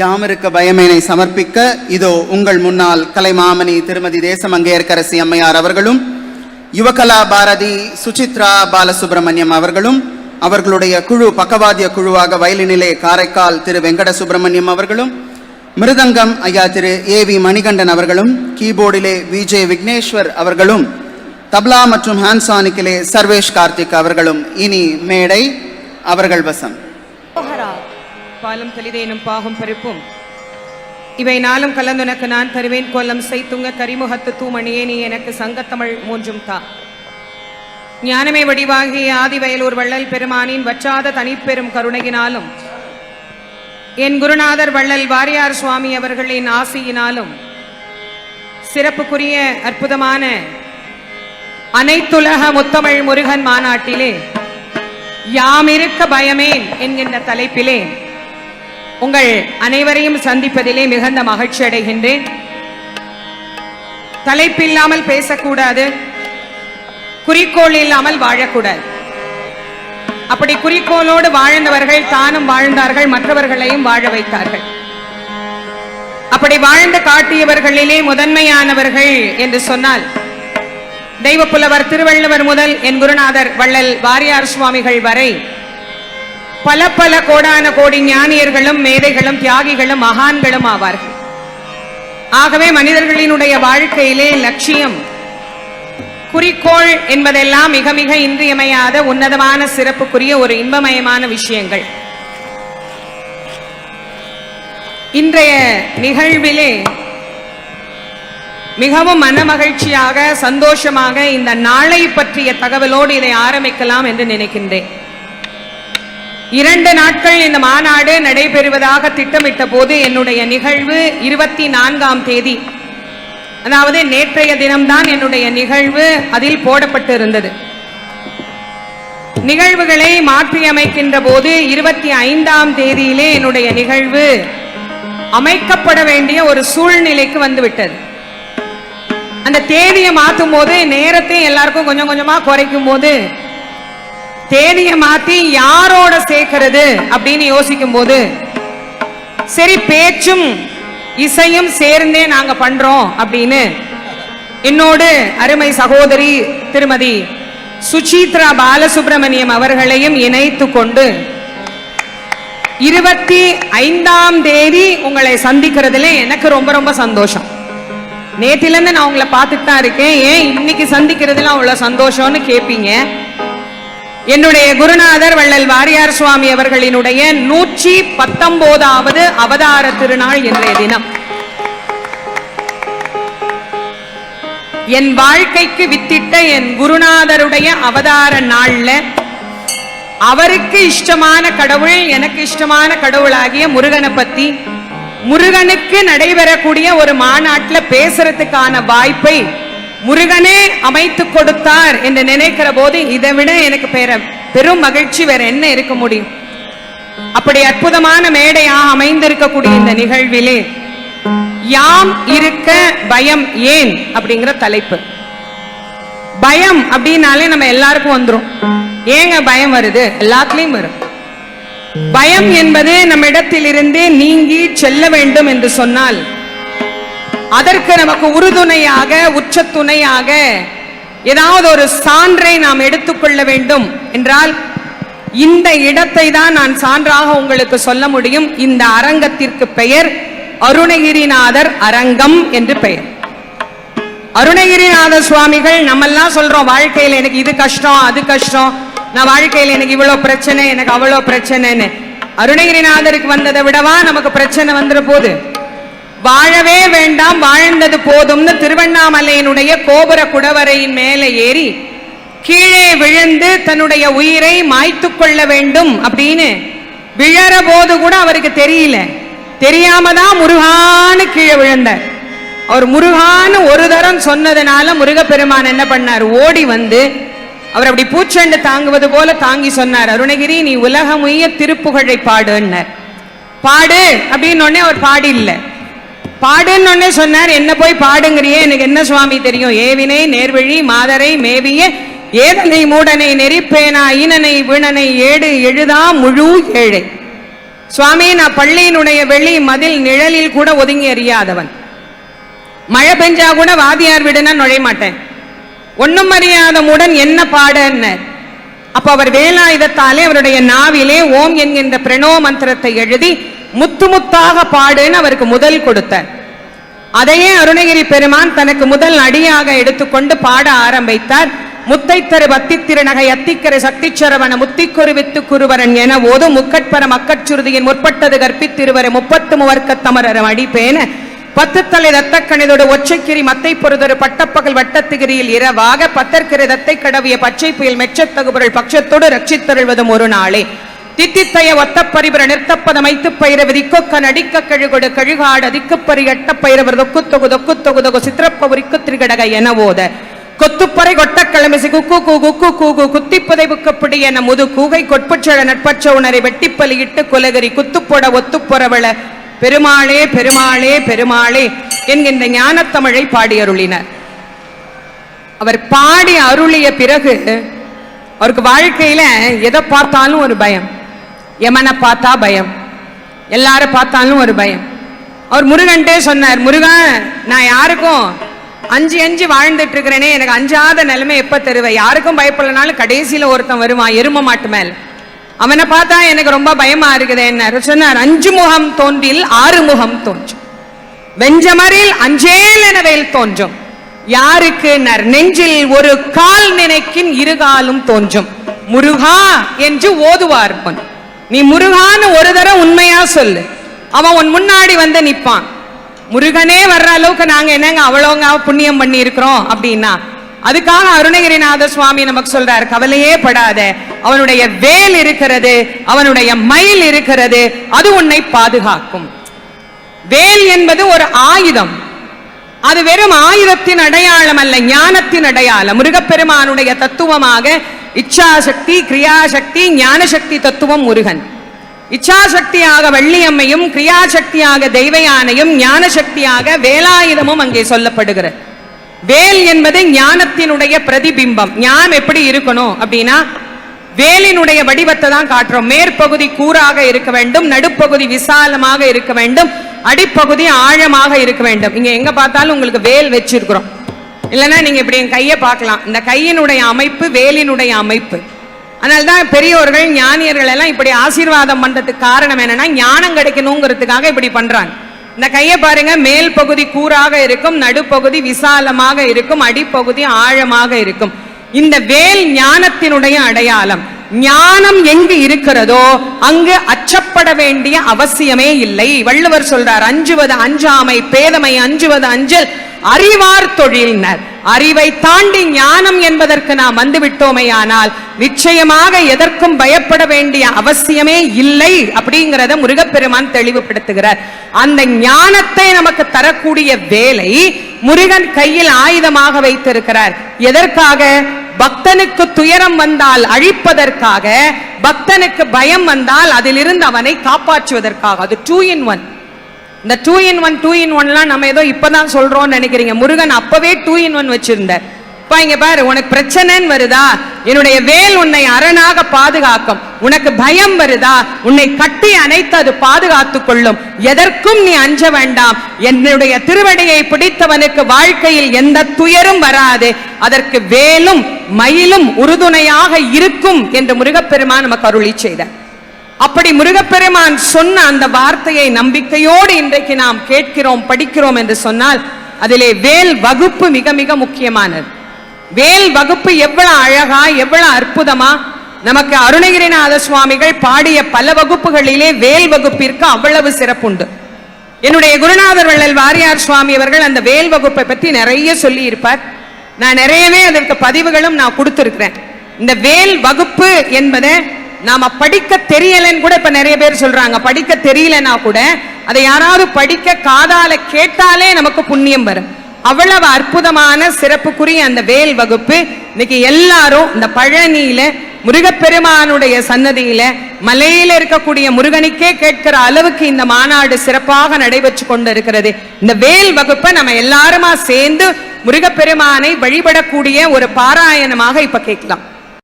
யாமிருக்க பயமேனை சமர்ப்பிக்க இதோ உங்கள் முன்னால் கலைமாமணி திருமதி தேசமங்கையர்க்கரசி அம்மையார் அவர்களும் யுவகலா பாரதி சுசித்ரா பாலசுப்ரமணியம் அவர்களும் அவர்களுடைய குழு பக்கவாதிய குழுவாக வயலினிலே காரைக்கால் திரு வெங்கட சுப்பிரமணியம் அவர்களும் மிருதங்கம் ஐயா திரு ஏ வி மணிகண்டன் அவர்களும் கீபோர்டிலே விஜே விக்னேஸ்வர் அவர்களும் தப்லா மற்றும் ஹான்சானிக்கிலே சர்வேஷ் கார்த்திக் அவர்களும் இனி மேடை அவர்கள் வசம். பாலும் தெளிதேனும் பாகும் பருப்பும். இவை நாளும் கலந்துனக்கு நான் தருவேன் கொல்லம் செய்துங்க கரிமுகத்து தூமணியே நீ எனக்கு சங்கத்தமிழ் மூன்றும் தா. ஞானமே வடிவாகிய ஆதிவயலூர் வள்ளல் பெருமானின் வற்றாத தனிப்பெரும் கருணையினாலும் என் குருநாதர் வள்ளல் வாரியார் சுவாமி அவர்களின் ஆசியினாலும் சிறப்புக்குரிய அற்புதமான அனைத்துலக முத்தமிழ் முருகன் மாநாட்டிலே யாமிருக்க பயமேன் என்கின்ற தலைப்பிலே உங்கள் அனைவரையும் சந்திப்பதிலே மிகுந்த மகிழ்ச்சி அடைகின்றேன். தலைப்பில்லாமல் பேசக்கூடாது. குறிக்கோள் இல்லாமல் வாழக்கூடாது. அப்படி குறிக்கோளோடு வாழ்ந்தவர்கள் தானும் வாழ்ந்தார்கள் மற்றவர்களையும் வாழ வைத்தார்கள். அப்படி வாழ்ந்து காட்டியவர்களிலே முதன்மையானவர்கள் என்று சொன்னால் தெய்வப்புலவர் திருவள்ளுவர் முதல் என் குருநாதர் வள்ளல் வாரியார் சுவாமிகள் வரை பல பல கோடான கோடி ஞானியர்களும் மேதைகளும் தியாகிகளும் மகான்களும் ஆவார்கள். ஆகவே மனிதர்களினுடைய வாழ்க்கையிலே லட்சியம் குறிக்கோள் என்பதெல்லாம் மிக மிக இன்றியமையாத உன்னதமான சிறப்புக்குரிய ஒரு இன்பமயமான விஷயங்கள். இன்றைய நிகழ்விலே மிகவும் மனமகிழ்ச்சியாக சந்தோஷமாக இந்த நாளை பற்றிய தகவலோடு இதை ஆரம்பிக்கலாம் என்று நினைக்கின்றேன். இரண்டு நாட்கள் இந்த மாநாடு நடைபெறுவதாக திட்டமிட்ட போது என்னுடைய நிகழ்வு இருபத்தி நான்காம் தேதி. அதாவது நேற்றைய தினம்தான் என்னுடைய நிகழ்வு அதில் போடப்பட்டிருந்தது. நிகழ்வுகளை மாற்றியமைக்கின்ற போது இருபத்தி ஐந்தாம் தேதியிலே என்னுடைய நிகழ்வு அமைக்கப்பட வேண்டிய ஒரு சூழ்நிலைக்கு வந்துவிட்டது. அந்த தேதியை மாற்றும் போது நேரத்தை எல்லாருக்கும் கொஞ்சம் கொஞ்சமா குறைக்கும் போது தேதியை மாத்தி யாரோட சேர்க்கிறது அப்படின்னு யோசிக்கும் போது சரி பேச்சும் இசையும் சேர்ந்தே நாங்க பண்றோம் அப்படின்னு என்னோடு அருமை சகோதரி திருமதி சுசித்ரா பாலசுப்ரமணியம் அவர்களையும் இணைத்து கொண்டு இருபத்தி ஐந்தாம் தேதி உங்களை சந்திக்கிறதுல எனக்கு ரொம்ப ரொம்ப சந்தோஷம். நேத்திலிருந்து நான் உங்களை பார்த்துட்டு தான் இருக்கேன். ஏன் இன்னைக்கு சந்திக்கிறதுல அவ்வளோ சந்தோஷம்னு கேட்பீங்க என்னுடைய குருநாதர் வள்ளல் வாரியார் சுவாமி அவர்களினுடைய நூற்றி பத்தொன்பதாவது அவதார திருநாள் இன்றைய தினம். என் வாழ்க்கைக்கு வித்திட்ட என் குருநாதருடைய அவதார நாள்ல அவருக்கு இஷ்டமான கடவுள் எனக்கு இஷ்டமான கடவுளாகிய முருகனை பத்தி முருகனுக்கு நடைபெறக்கூடிய ஒரு மாநாட்டில் பேசுறதுக்கான வாய்ப்பை முருகனே அமைத்து கொடுத்தார் என்று நினைக்கிற போது இதை விட எனக்கு பெற பெரும் மகிழ்ச்சி வேற என்ன இருக்க முடியும்? அப்படி அற்புதமான மேடையாக அமைந்திருக்கக்கூடிய இந்த நிகழ்விலே யாம் இருக்க பயம் ஏன் அப்படிங்கிற தலைப்பு. பயம் அப்படின்னாலே நம்ம எல்லாருக்கும் வந்துரும். ஏங்க பயம் வருது? எல்லாத்துலயும் வரும். பயம் என்பது நம்ம இடத்திலிருந்து நீங்கி செல்ல வேண்டும் என்று சொன்னால் அதற்கு நமக்கு உறுதுணையாக உச்சத்துணையாக ஏதாவது ஒரு சான்றை நாம் எடுத்துக்கொள்ள வேண்டும் என்றால் இந்த இடத்தை தான் நான் சான்றாக உங்களுக்கு சொல்ல முடியும். இந்த அரங்கத்திற்கு பெயர் அருணகிரிநாதர் அரங்கம் என்று பெயர். அருணகிரிநாத சுவாமிகள் நம்மெல்லாம் சொல்றோம் வாழ்க்கையில் எனக்கு இது கஷ்டம் அது கஷ்டம். நான் வாழ்க்கையில் எனக்கு இவ்வளவு பிரச்சனை எனக்கு அவ்வளவு பிரச்சனைன்னு. அருணகிரிநாதருக்கு வந்ததை விடவா நமக்கு பிரச்சனை வந்துட போது? வாழவே வேண்டாம் வாழ்ந்தது போதும்னு திருவண்ணாமலையினுடைய கோபுர குடவரையின் மேலே ஏறி கீழே விழுந்து தன்னுடைய உயிரை மாய்த்து கொள்ள வேண்டும் அப்படின்னு விழற போது கூட அவருக்கு தெரியல. தெரியாம தான் முருகான்னு கீழே விழுந்தார் அவர் முருகான்னு ஒரு தரம் சொன்னதுனால முருகப்பெருமான் என்ன பண்ணார்? ஓடி வந்து அவர் அப்படி பூச்செண்டு தாங்குவது போல தாங்கி சொன்னார். அருணகிரி நீ உலகமுய்ய திருப்புகழை பாடுன்னார் பாடு அப்படின்னு உடனே அவர் பாடி இல்லை பாடுன்னு ஒன்னு சொன்னார். என்ன போய் பாடுங்கிறியே? எனக்கு என்ன சுவாமி தெரியும்? ஏவினை நேர்வழி மாதரை மேவிய ஏதனை மூடனை நெறிப்பேனா ஈனனை வீணனை ஏடு எழுதா முழு ஏழை. சுவாமி நான் பள்ளியினுடைய வெளி மதில் நிழலில் கூட ஒதுங்கி அறியாதவன். மழை பெஞ்சா கூட வாதியார் வீடுனா நுழைய மாட்டேன். ஒன்றும் அறியாத மூடன் என்ன பாடுன்னு. அப்ப அவர் வேலாயுதத்தாலே அவருடைய நாவிலே ஓம் என்கின்ற பிரணோ மந்திரத்தை எழுதி முத்து முத்தாக பாடுன்னு அவருக்கு முதல் கொடுத்தார் அதையே அருணகிரி பெருமான் தனக்கு முதல் அடியாக எடுத்துக்கொண்டு பாட ஆரம்பித்தார். முத்தைத்தரு தரு பத்தி திருநகை அத்திக்கரை சக்தி சரவண முத்திக்குருவித்து குருவரன் என ஓதும் முக்கட்பர மக்கட்சுருதியின் முற்பட்டது கற்பித்திருவர முப்பத்து முவர்க்க தமரரம் அடிப்பேன. பத்து தலை ரத்தக்கணிதோடு ஒற்றைக்கிரி மத்தை பொறுதொரு பட்டப்பகல் வட்டத்திகிரியில் இரவாக பத்தற்கிரி ரத்தை கடவிய பச்சை புயல் மெச்சத்தகுபொருள் பட்சத்தோடு ரட்சித்தருள்வதும் ஒரு நாளே. தித்தித்தய ஒத்த பரிபுர நிறுத்தப்பத மைத்து பயிர விதிக்கொக்க நடிக்க கழுகொடு கழுகாடு அதிக்கப்பறி எட்ட பயிரவர் தொக்கு தொகு தொக்கு தொகு தொகு சித்திரப்பவுரிக்கு திரிகடக என ஓத. கொத்துப்பறை கொட்டக்கிழமிசி குக்கு கூ குக்கு கூகு புதைவுக்கு பிடி என முது கூகை கொட்புச்சழ நட்பச்ச உணரை வெட்டிப்பலியிட்டு குலகரி குத்துப்பொட ஒத்துப்பொறவள பெருமாளே பெருமாளே பெருமாளே என்கின்ற ஞானத்தமிழை பாடியருளினர். அவர் பாடி அருளிய பிறகு அவருக்கு வாழ்க்கையில எதை பார்த்தாலும் ஒரு பயம். யமனை பார்த்தா பயம். எல்லாரும் பார்த்தாலும் ஒரு பயம். அவர் முருகன்ட்டே சொன்னார் முருகன் நான் யாருக்கும் அஞ்சு அஞ்சு வாழ்ந்துட்டு இருக்கிறேனே எனக்கு அஞ்சாத நிலைமை எப்போ தருவேன் யாருக்கும் பயப்படலனாலும் கடைசியில் ஒருத்தன் வருவான் எரும மாட்டு மேல். அவனை பார்த்தா எனக்கு ரொம்ப பயமா இருக்குது என்ன சொன்னார் அஞ்சு முகம் தோன்றில் ஆறு முகம் தோன்றும். வெஞ்சமரில் அஞ்சேல் எனவேல் தோன்றும். யாருக்கு நர் நெஞ்சில் ஒரு கால் நினைக்கின் இருகாலும் தோன்றும். முருகா என்று ஓதுவார் பொன் நீ முருகான்னு ஒரு தடவை உண்மையா சொல்லு. அவன் உன் முன்னாடி வந்து நிற்பான் முருகனே வர்ற அளவுக்கு நாங்க என்னங்க அவ்வளோங்க புண்ணியம் பண்ணி இருக்கிறோம் அப்படின்னா? அதுக்காக அருணகிரிநாத சுவாமி நமக்கு சொல்றார் கவலையே படாத. அவனுடைய வேல் இருக்கிறது அவனுடைய மயில் இருக்கிறது அது உன்னை பாதுகாக்கும். வேல் என்பது ஒரு ஆயுதம். அது வெறும் ஆயுதத்தின் அடையாளம் அல்ல ஞானத்தின் அடையாளம். முருகப்பெருமானுடைய தத்துவமாக இச்சாசக்தி கிரியாசக்தி ஞானசக்தி தத்துவம் முருகன். இச்சாசக்தியாக வள்ளியம்மையும் கிரியாசக்தியாக தெய்வயானையும் ஞானசக்தியாக வேலாயுதமும் அங்கே சொல்லப்படுகிறது. வேல் என்பது ஞானத்தினுடைய பிரதிபிம்பம். ஞானம் எப்படி இருக்கணும் அப்படின்னா வேலினுடைய வடிவத்தை தான் காட்டுறோம். மேற்பகுதி கூறாக இருக்க வேண்டும் நடுப்பகுதி விசாலமாக இருக்க வேண்டும் அடிப்பகுதி ஆழமாக இருக்க வேண்டும். இங்க எங்க பார்த்தாலும் உங்களுக்கு வேல் வச்சிருக்கிறோம். இல்லைன்னா நீங்க இப்படி என் கையை பார்க்கலாம். இந்த கையினுடைய அமைப்பு வேலினுடைய அமைப்பு. அதனால்தான் பெரியோர்கள் ஞானியர்கள் எல்லாம் இப்படி ஆசீர்வாதம் பண்றதுக்கு காரணம் என்னன்னா ஞானம் கிடைக்கணுங்கிறதுக்காக இப்படி பண்றாங்க. இந்த கையை பாருங்க மேல் பகுதி கூறாக இருக்கும் நடுப்பகுதி விசாலமாக இருக்கும் அடிப்பகுதி ஆழமாக இருக்கும். இந்த வேல் ஞானத்தினுடைய அடையாளம். ஞானம் எங்கு இருக்கிறதோ அங்கு அச்சப்பட வேண்டிய அவசியமே இல்லை. வள்ளுவர் சொல்றார் அஞ்சுவது அஞ்சாமை பேதமை அஞ்சுவது அஞ்சல் அறிவார் தொழில்னர். அறிவை தாண்டி ஞானம் என்பதற்கு நாம் வந்துவிட்டோமேயானால் நிச்சயமாக எதற்கும் பயப்பட வேண்டிய அவசியமே இல்லை அப்படிங்கிறத முருகப்பெருமான் தெளிவுபடுத்துகிறார். அந்த ஞானத்தை நமக்கு தரக்கூடிய வேலை முருகன் கையில் ஆயுதமாக வைத்திருக்கிறார். எதற்காக? பக்தனுக்கு துயரம் வந்தால் அழிப்பதற்காக பக்தனுக்கு பயம் வந்தால் அதிலிருந்து அவனை காப்பாற்றுவதற்காக. அது டூ இன் ஒன் இந்த two in one two in ஒன்லாம் நம்ம ஏதோ இப்பதான் சொல்றோம்னு நினைக்கிறீங்க. முருகன் அப்பவே டூ இன் ஒன் வச்சிருந்தார். இப்ப பாரு உனக்கு பிரச்சனைன்னு வருதா? என்னுடைய வேல் உன்னை அரணாக பாதுகாக்கும். உனக்கு பயம் வருதா? உன்னை கட்டி அணைத்து அது பாதுகாத்து கொள்ளும். எதற்கும் நீ அஞ்ச வேண்டாம். என்னுடைய திருவடியை பிடித்தவனுக்கு வாழ்க்கையில் எந்த துயரும் வராது. அதற்கு வேலும் மயிலும் உறுதுணையாக இருக்கும் என்று முருகப்பெருமான் நமக்கு அருளி செய்தார். அப்படி முருகப்பெருமான் சொன்ன அந்த வார்த்தையை நம்பிக்கையோடு இன்றைக்கு நாம் கேட்கிறோம் படிக்கிறோம் என்று சொன்னால் அதிலே வேல் வகுப்பு மிக மிக முக்கியமானது. வேல் வகுப்பு எவ்வளவு அழகா எவ்வளவு அற்புதமா. நமக்கு அருணகிரிநாத சுவாமிகள் பாடிய பல வகுப்புகளிலே வேல் வகுப்பிற்கு அவ்வளவு சிறப்புண்டு. என்னுடைய குருநாதர் வள்ளல் வாரியார் சுவாமி அவர்கள் அந்த வேல் வகுப்பை பற்றி நிறைய சொல்லி இருப்பார் நான் நிறையவே அதற்கு பதிவுகளும் நான் கொடுத்திருக்கிறேன். இந்த வேல் வகுப்பு என்பதை நாம படிக்க தெரியலன்னு கூட இப்ப நிறைய பேர் சொல்றாங்க. படிக்க தெரியலன்னா கூட அதை யாராவது படிக்க காதால கேட்டாலே நமக்கு புண்ணியம் வரும். அவ்வளவு அற்புதமான சிறப்புக்குரிய அந்த வேல் வகுப்பு இன்னைக்கு எல்லாரும் இந்த பழனியில முருகப்பெருமானுடைய சன்னதியில மலையில இருக்கக்கூடிய முருகனுக்கே கேட்கிற அளவுக்கு இந்த மாநாடு சிறப்பாக நடைபெற்று கொண்டு இருக்கிறது இந்த வேல் வகுப்பை நம்ம எல்லாருமா சேர்ந்து முருகப்பெருமானை வழிபடக்கூடிய ஒரு பாராயணமாக இப்ப கேட்கலாம்.